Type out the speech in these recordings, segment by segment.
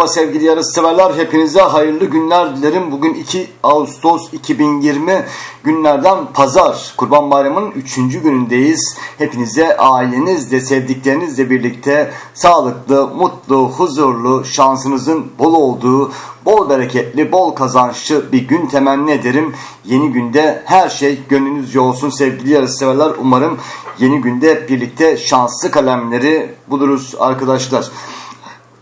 Merhaba sevgili yarışseverler. Hepinize hayırlı günler dilerim. Bugün 2 Ağustos 2020 günlerden pazar. Kurban Bayramı'nın 3. günündeyiz. Hepinize ailenizle, sevdiklerinizle birlikte sağlıklı, mutlu, huzurlu, şansınızın bol olduğu, bol bereketli, bol kazançlı bir gün temenni ederim. Yeni günde her şey gönlünüzce olsun sevgili yarışseverler. Umarım yeni günde birlikte şanslı kalemleri buluruz arkadaşlar.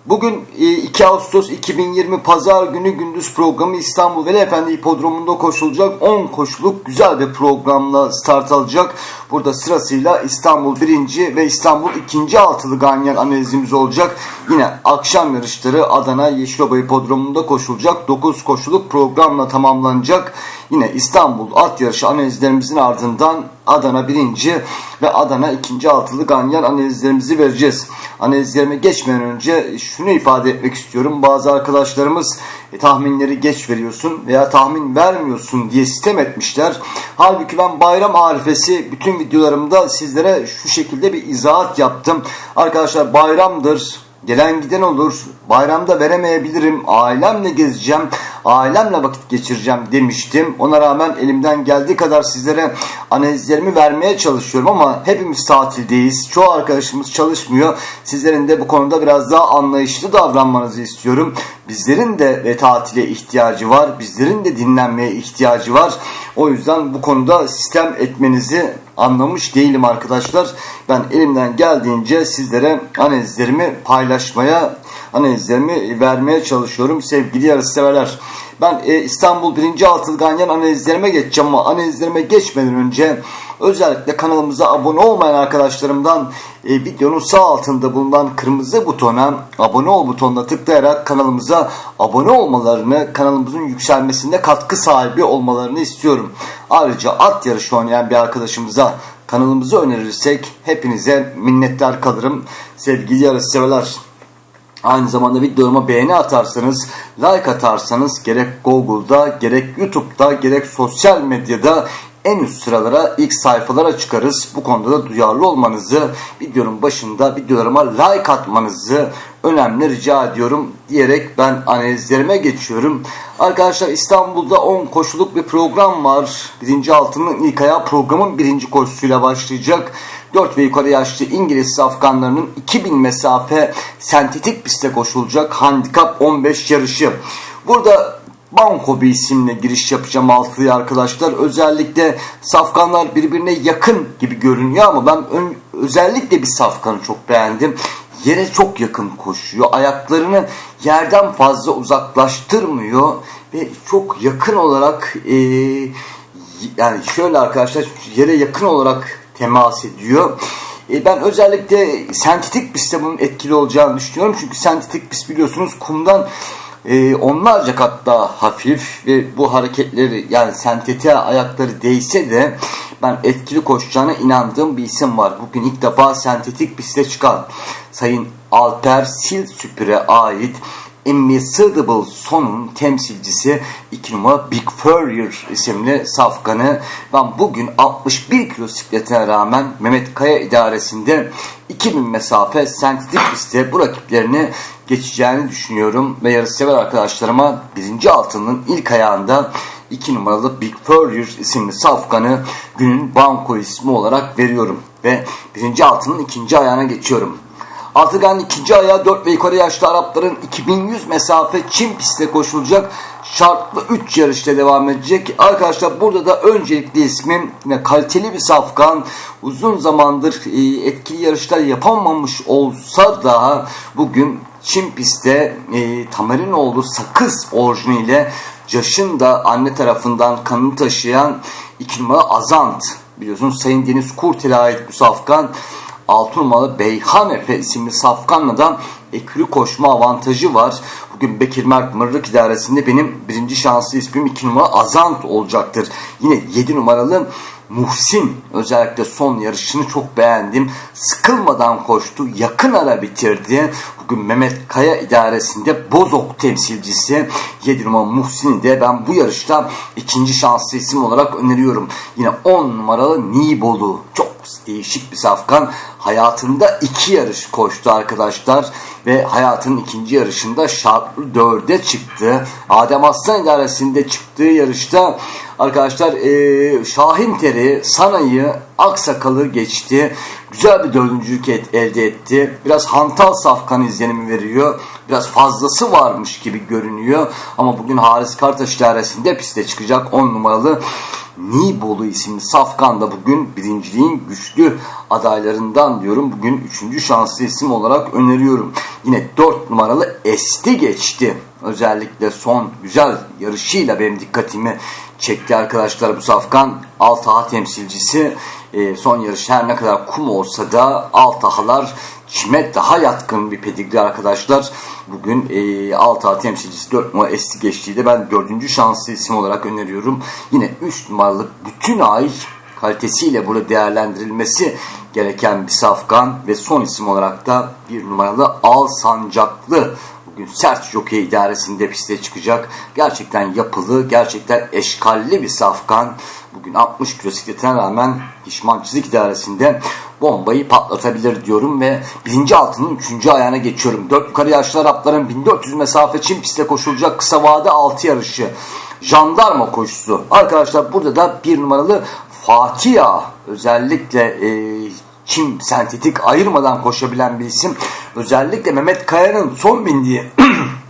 Bugün 2 Ağustos 2020 Pazar günü gündüz programı İstanbul Veli Efendi Hipodromu'nda koşulacak 10 koşuluk güzel bir programla start alacak. Burada sırasıyla İstanbul 1. ve İstanbul 2. altılı ganyan analizimiz olacak. Yine akşam yarışları Adana Yeşiloba Hipodromu'nda koşulacak. 9 koşuluk programla tamamlanacak. Yine İstanbul at yarışı analizlerimizin ardından Adana 1. ve Adana 2. altılı ganyan analizlerimizi vereceğiz. Analizlerime geçmeden önce şunu ifade etmek istiyorum. Bazı arkadaşlarımız e, tahminleri geç veriyorsun veya tahmin vermiyorsun diye sistem etmişler. Halbuki ben bayram arifesi bütün videolarımda sizlere şu şekilde bir izahat yaptım. Arkadaşlar bayramdır, Gelen giden olur. Bayramda veremeyebilirim. Ailemle gezeceğim. Ailemle vakit geçireceğim demiştim. Ona rağmen elimden geldiği kadar sizlere analizlerimi vermeye çalışıyorum ama hepimiz tatildeyiz. Çoğu arkadaşımız çalışmıyor. Sizlerin de bu konuda biraz daha anlayışlı davranmanızı istiyorum. Bizlerin de ve tatile ihtiyacı var. Bizlerin de dinlenmeye ihtiyacı var. O yüzden bu konuda sistem etmenizi anlamış değilim arkadaşlar. Ben elimden geldiğince sizlere analizlerimi paylaşmaya, analizlerimi vermeye çalışıyorum sevgili yarışseverler. Ben e, İstanbul 1. Altılı Ganyan analizlerime geçeceğim ama analizlerime geçmeden önce özellikle kanalımıza abone olmayan arkadaşlarımdan e, videonun sağ altında bulunan kırmızı butona abone ol butonuna tıklayarak kanalımıza abone olmalarını, kanalımızın yükselmesinde katkı sahibi olmalarını istiyorum. Ayrıca at yarışı oynayan bir arkadaşımıza kanalımızı önerirsek hepinize minnettar kalırım. Sevgili yarışseverler. Aynı zamanda videoma beğeni atarsanız, like atarsanız gerek Google'da, gerek YouTube'da, gerek sosyal medyada en üst sıralara, ilk sayfalara çıkarız. Bu konuda da duyarlı olmanızı, videonun başında videolarıma like atmanızı önemli rica ediyorum diyerek ben analizlerime geçiyorum. Arkadaşlar İstanbul'da 10 koşuluk bir program var. Birinci altının ilk ayağı programın birinci koşusuyla başlayacak. 4 ve yukarı yaşlı İngiliz safkanlarının 2000 mesafe sentetik pistte koşulacak handikap 15 yarışı. Burada Banko bir isimle giriş yapacağım altıya arkadaşlar. Özellikle safkanlar birbirine yakın gibi görünüyor ama ben ön, özellikle bir safkanı çok beğendim. Yere çok yakın koşuyor. Ayaklarını yerden fazla uzaklaştırmıyor ve çok yakın olarak e, yani şöyle arkadaşlar yere yakın olarak temas ediyor. E, ben özellikle sentetik pistte bunun etkili olacağını düşünüyorum. Çünkü sentetik pist biliyorsunuz kumdan e, onlarca kat daha hafif ve bu hareketleri yani sentetiğe ayakları değse de ben etkili koşacağına inandığım bir isim var. Bugün ilk defa sentetik piste çıkan Sayın Alper Sil Süpür'e ait Immiscible Son'un temsilcisi 2 numara Big Furrier isimli safkanı. Ben bugün 61 kilo sikletine rağmen Mehmet Kaya idaresinde 2000 mesafe sentetik pistte bu rakiplerini geçeceğini düşünüyorum. Ve yarış sever arkadaşlarıma birinci altının ilk ayağında 2 numaralı Big Furrier isimli safkanı günün banko ismi olarak veriyorum. Ve birinci altının ikinci ayağına geçiyorum. Altıgan ikinci ayağı 4 ve yukarı yaşlı Arapların 2100 mesafe Çin pistte koşulacak şartlı 3 yarışta devam edecek. Arkadaşlar burada da öncelikli ismim yine kaliteli bir safkan. Uzun zamandır e, etkili yarışlar yapamamış olsa da bugün Çin pistte e, Tamerinoğlu sakız orijiniyle Caş'ın da anne tarafından kanını taşıyan 2 numara Azant. Biliyorsunuz Sayın Deniz Kurtel'e ait bu safkan 6 numaralı Beyhan Efe isimli safkanla da ekürü koşma avantajı var. Bugün Bekir Mert Mırrık idaresinde benim birinci şanslı ismim 2 numara Azant olacaktır. Yine 7 numaralı Muhsin özellikle son yarışını çok beğendim. Sıkılmadan koştu. Yakın ara bitirdi. Bugün Mehmet Kaya idaresinde Bozok temsilcisi 7 numara Muhsin'i de ben bu yarışta ikinci şanslı isim olarak öneriyorum. Yine 10 numaralı Nibolu. Çok değişik bir safkan. Hayatında iki yarış koştu arkadaşlar. Ve hayatının ikinci yarışında şartlı dörde çıktı. Adem Aslan idaresinde çıktığı yarışta arkadaşlar e, Şahin Teri, Sanay'ı, Aksakal'ı geçti. Güzel bir dördüncülük et, elde etti. Biraz hantal safkan izlenimi veriyor. Biraz fazlası varmış gibi görünüyor. Ama bugün Haris Kartaş idaresinde piste çıkacak 10 numaralı Nibolu isimli Safkan da bugün birinciliğin güçlü adaylarından diyorum. Bugün üçüncü şanslı isim olarak öneriyorum. Yine 4 numaralı Esti geçti. Özellikle son güzel yarışıyla benim dikkatimi çekti arkadaşlar bu Safkan. Altaha temsilcisi e, son yarış her ne kadar kum olsa da Altahalar çime daha yatkın bir pedigri arkadaşlar. Bugün e, Altaha temsilcisi 4 numara Esti geçtiği de ben 4. şanslı isim olarak öneriyorum. Yine 3 numaralı bütün ay kalitesiyle burada değerlendirilmesi gereken bir safkan ve son isim olarak da bir numaralı Al Sancaklı sert jockey idaresinde piste çıkacak. Gerçekten yapılı, gerçekten eşkalli bir safkan. Bugün 60 kilo sikletine rağmen Hişman Çizik idaresinde bombayı patlatabilir diyorum ve birinci altının üçüncü ayağına geçiyorum. Dört yukarı yaşlı Arapların 1400 mesafe Çin pistte koşulacak kısa vade 6 yarışı. Jandarma koşusu. Arkadaşlar burada da bir numaralı Fatiha özellikle e, çim sentetik ayırmadan koşabilen bir isim. Özellikle Mehmet Kaya'nın son bindiği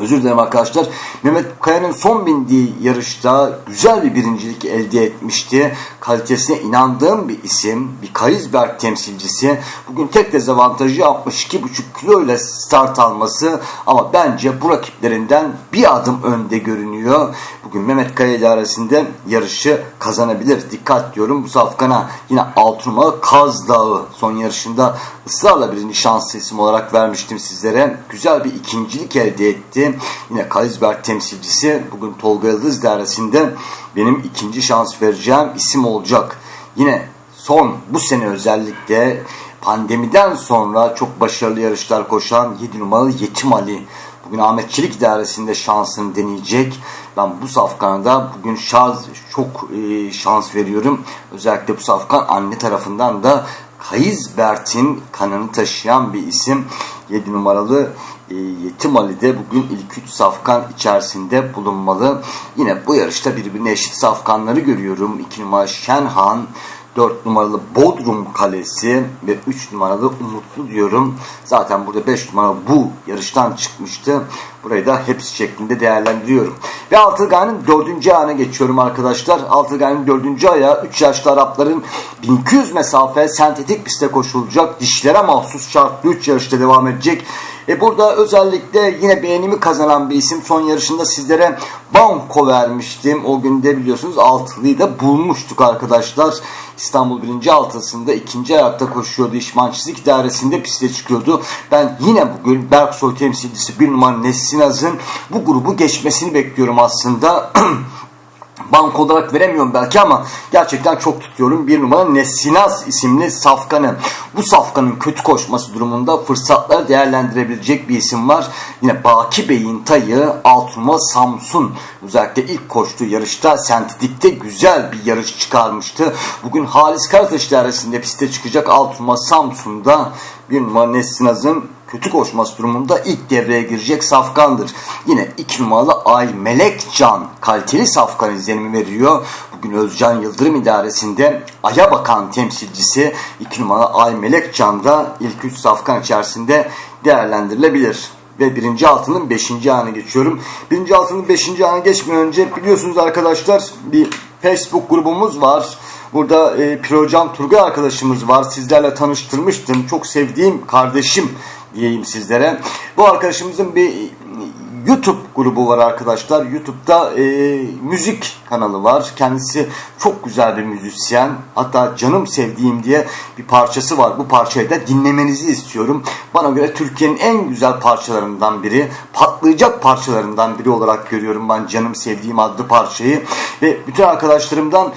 Özür dilerim arkadaşlar. Mehmet Kaya'nın son bindiği yarışta güzel bir birincilik elde etmişti. Kalitesine inandığım bir isim. Bir Karizberg temsilcisi. Bugün tek dezavantajı 62,5 kilo ile start alması. Ama bence bu rakiplerinden bir adım önde görünüyor. Bugün Mehmet Kaya idaresinde yarışı kazanabilir. Dikkat diyorum bu safkana. Yine 6 numaralı Kaz Dağı son yarışında ısrarla birinci şanslı isim olarak vermiştim sizlere. Güzel bir ikincilik elde etti. Yine Kalizberg temsilcisi bugün Tolga Yıldız dairesinde benim ikinci şans vereceğim isim olacak. Yine son bu sene özellikle pandemiden sonra çok başarılı yarışlar koşan 7 numaralı Yetim Ali. Bugün Ahmetçilik dairesinde şansını deneyecek. Ben bu safkana da bugün şans, çok e, şans veriyorum. Özellikle bu safkan anne tarafından da Kayızbert'in kanını taşıyan bir isim. 7 numaralı Yetim Ali de bugün ilk 3 safkan içerisinde bulunmalı. Yine bu yarışta birbirine eşit safkanları görüyorum. 2 numara Şenhan, 4 numaralı Bodrum Kalesi ve 3 numaralı Umutlu diyorum. Zaten burada 5 numara bu yarıştan çıkmıştı. Burayı da hepsi şeklinde değerlendiriyorum. Ve Altılgay'ın 4. ayağına geçiyorum arkadaşlar. Altılgay'ın 4. ayağı 3 yaşlı Arapların 1200 mesafe sentetik pistte koşulacak. Dişlere mahsus şartlı 3 yarışta devam edecek. E burada özellikle yine beğenimi kazanan bir isim. Son yarışında sizlere banko vermiştim. O günde biliyorsunuz altılıyı da bulmuştuk arkadaşlar. İstanbul 1. altısında ikinci ayakta koşuyordu. İşman Çizik Dairesi'nde piste çıkıyordu. Ben yine bugün Berksoy temsilcisi bir numara Az'ın bu grubu geçmesini bekliyorum aslında. bank olarak veremiyorum belki ama gerçekten çok tutuyorum. Bir numara Nesinaz isimli safkanı. Bu safkanın kötü koşması durumunda fırsatları değerlendirebilecek bir isim var. Yine Baki Bey'in tayı Altunma Samsun. Özellikle ilk koştuğu yarışta sentetikte güzel bir yarış çıkarmıştı. Bugün Halis Karataş idaresinde piste çıkacak Altunma Samsun'da bir numara Nesinaz'ın kötü koşması durumunda ilk devreye girecek safkandır. Yine 2 numaralı Ay Melek Can kaliteli safkan izlenimi veriyor. Bugün Özcan Yıldırım idaresinde Ay'a bakan temsilcisi 2 numaralı Ay Melek Can da ilk 3 safkan içerisinde değerlendirilebilir ve birinci altının beşinci anı geçiyorum. Birinci altının beşinci anı geçmeden önce biliyorsunuz arkadaşlar bir Facebook grubumuz var. Burada e, Pirocan Turgay arkadaşımız var. Sizlerle tanıştırmıştım. Çok sevdiğim kardeşim diyeyim sizlere. Bu arkadaşımızın bir YouTube grubu var arkadaşlar. YouTube'da e, müzik kanalı var. Kendisi çok güzel bir müzisyen. Hatta canım sevdiğim diye bir parçası var. Bu parçayı da dinlemenizi istiyorum. Bana göre Türkiye'nin en güzel parçalarından biri. Patlayacak parçalarından biri olarak görüyorum ben canım sevdiğim adlı parçayı. Ve bütün arkadaşlarımdan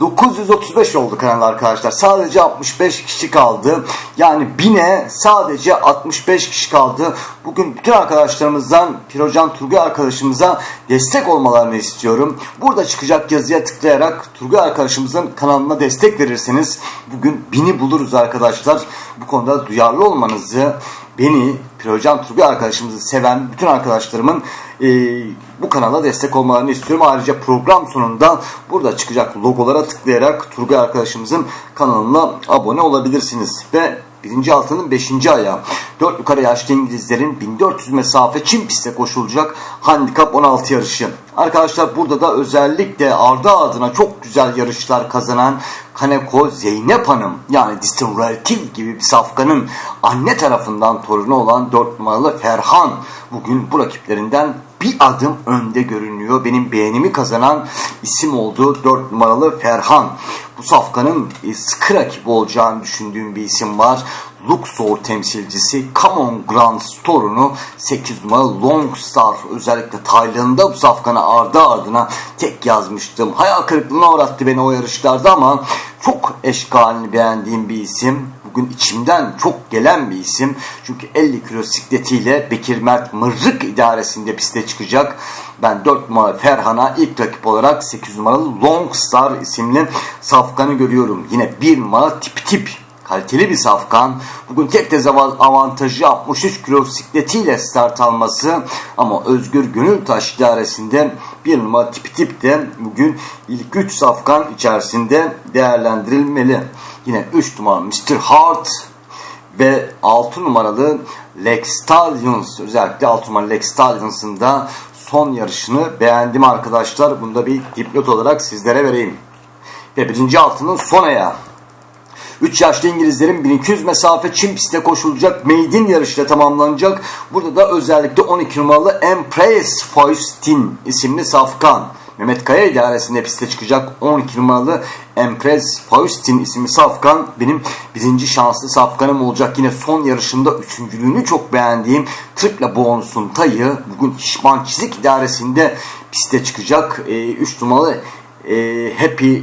935 oldu kanal arkadaşlar. Sadece 65 kişi kaldı. Yani 1000'e sadece 65 kişi kaldı. Bugün bütün arkadaşlarımızdan Pirocan Turgay arkadaşımıza destek olmalarını istiyorum. Burada çıkacak yazıya tıklayarak Turgay arkadaşımızın kanalına destek verirseniz bugün 1000'i buluruz arkadaşlar. Bu konuda duyarlı olmanızı beni, Pirocan Turgay arkadaşımızı seven bütün arkadaşlarımın e, bu kanala destek olmalarını istiyorum. Ayrıca program sonunda burada çıkacak logolara tıklayarak Turgay arkadaşımızın kanalına abone olabilirsiniz. Ve birinci altının 5. ayağı. 4 yukarı yaşlı İngilizlerin 1400 mesafe çim pistte koşulacak handikap 16 yarışı. Arkadaşlar burada da özellikle ardı ardına çok güzel yarışlar kazanan Kaneko Zeynep Hanım yani Distin Relative gibi bir safkanın anne tarafından torunu olan 4 numaralı Ferhan bugün bu rakiplerinden bir adım önde görünüyor. Benim beğenimi kazanan isim oldu 4 numaralı Ferhan. Bu safkanın e, sıkı rakibi olacağını düşündüğüm bir isim var. Luxor temsilcisi Common Grand Store'unu 8 numaralı Long Star özellikle Tayland'da bu safkanı ardı ardına tek yazmıştım. Hayal kırıklığına uğrattı beni o yarışlarda ama çok eşkalini beğendiğim bir isim. Bugün içimden çok gelen bir isim. Çünkü 50 kilo sikletiyle Bekir Mert Mırrık idaresinde piste çıkacak. Ben 4 numara Ferhan'a ilk rakip olarak 8 numaralı Long Star isimli safkanı görüyorum. Yine 1 numara tip tip kaliteli bir safkan. Bugün tek dezavantajı 63 kilo sikletiyle start alması ama Özgür Gönültaş idaresinde bir numara tipi tip de bugün ilk 3 safkan içerisinde değerlendirilmeli. Yine 3 numara Mr. Hart ve 6 numaralı Lex Stallions özellikle 6 numaralı Lex Stallions'ın da son yarışını beğendim arkadaşlar. Bunu da bir dipnot olarak sizlere vereyim. Ve birinci altının son ayağı. 3 yaşlı İngilizlerin 1200 mesafe çim pistte koşulacak maiden yarışla tamamlanacak. Burada da özellikle 12 numaralı Empress Faustin isimli safkan. Mehmet Kaya idaresinde piste çıkacak 12 numaralı Empress Faustin isimli safkan benim birinci şanslı safkanım olacak. Yine son yarışında üçüncülüğünü çok beğendiğim Triple Bonus'un tayı bugün Şişman Çizik idaresinde piste çıkacak. 3 e, numaralı e, Happy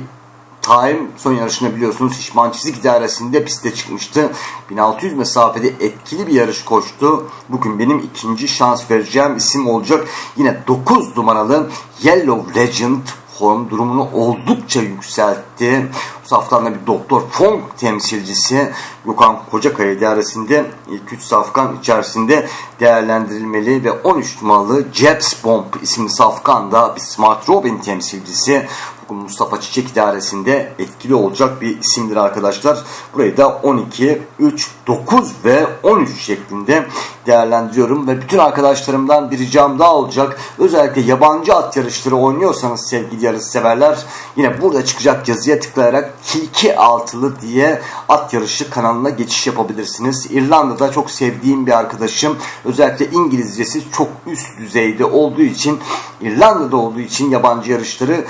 Time son yarışını biliyorsunuz Şişman Çizik idaresinde piste çıkmıştı. 1600 mesafede etkili bir yarış koştu. Bugün benim ikinci şans vereceğim isim olacak. Yine 9 numaralı Yellow Legend form durumunu oldukça yükseltti. Bu safkanla bir Doktor Fong temsilcisi Gökhan Kocakaya idaresinde ilk 3 safkan içerisinde değerlendirilmeli ve 13 numaralı Jeps Bomb isimli safkan da bir Smart Robin temsilcisi Mustafa Çiçek idaresinde etkili olacak bir isimdir arkadaşlar. Burayı da 12, 3, 9 ve 13 şeklinde değerlendiriyorum ve bütün arkadaşlarımdan bir ricam daha olacak. Özellikle yabancı at yarışları oynuyorsanız sevgili yarış severler yine burada çıkacak yazıya tıklayarak Kilki Altılı diye at yarışı kanalına geçiş yapabilirsiniz. İrlanda'da çok sevdiğim bir arkadaşım. Özellikle İngilizcesi çok üst düzeyde olduğu için İrlanda'da olduğu için yabancı yarışları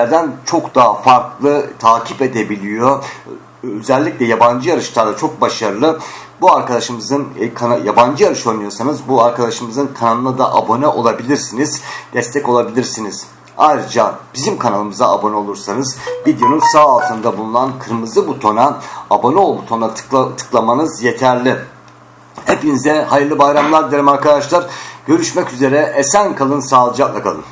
bizlerden çok daha farklı takip edebiliyor özellikle yabancı yarışlarda çok başarılı. Bu arkadaşımızın e, yabancı yarış oynuyorsanız bu arkadaşımızın kanalına da abone olabilirsiniz. Destek olabilirsiniz. Ayrıca bizim kanalımıza abone olursanız videonun sağ altında bulunan kırmızı butona abone ol butonuna tıkla, tıklamanız yeterli. Hepinize hayırlı bayramlar dilerim arkadaşlar. Görüşmek üzere. Esen kalın, sağlıcakla kalın.